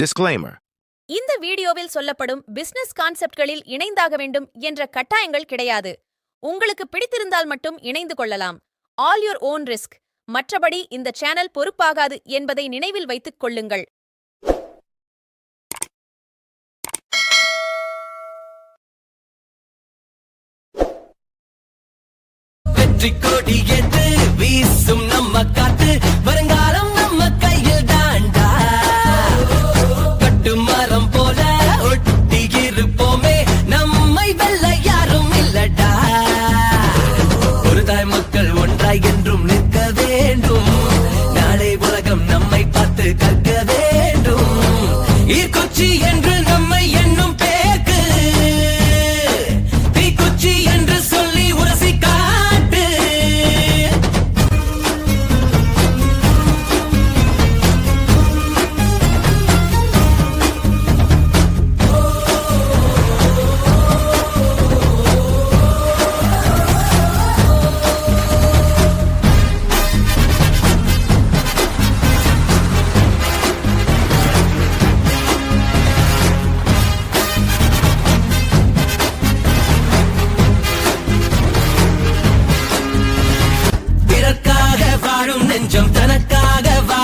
Disclaimer. இந்த வீடியோவில் சொல்லப்படும் பிசினஸ் கான்செப்ட்களில் இணைந்தாக வேண்டும் என்ற கட்டாயங்கள் கிடையாது. உங்களுக்கு பிடித்திருந்தால் மட்டும் இணைந்து கொள்ளலாம். ஆல் யுவர் ஓன் ரிஸ்க் மற்றபடி இந்த சேனல் பொறுப்பாகாது என்பதை நினைவில் வைத்துக் கொள்ளுங்கள். வெற்றி கொடி என்று வீசும் நம்ம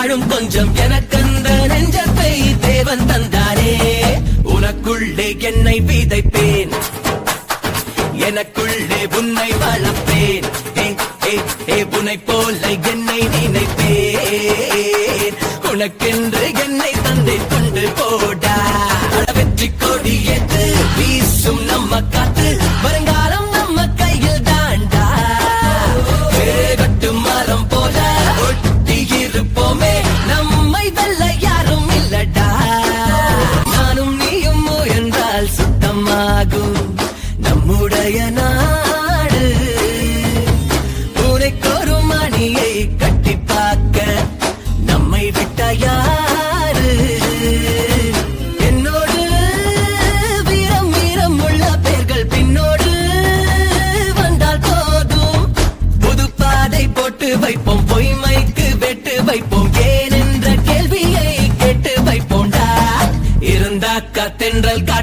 வாழும் கொஞ்சம் எனக்கந்த நெஞ்சத்தை தேவன் தந்தாரே. உனக்குள்ளே என்னை விதைப்பேன். எனக்குள்ளே உன்னை வளர்ப்பேன். உன்னை போல என்னை நினைப்பேன். உனக்கென்று என்னை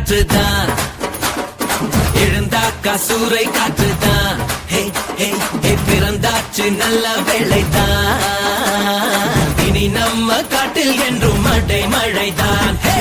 தென்றல் காற்றுதான் எழுந்தாக்கா சூறை காற்றுதான் ஹே பிறந்தாச்சு நல்ல வேலைதான் இனி நம்ம காட்டில் என்றும் மடை மழைதான். ஹே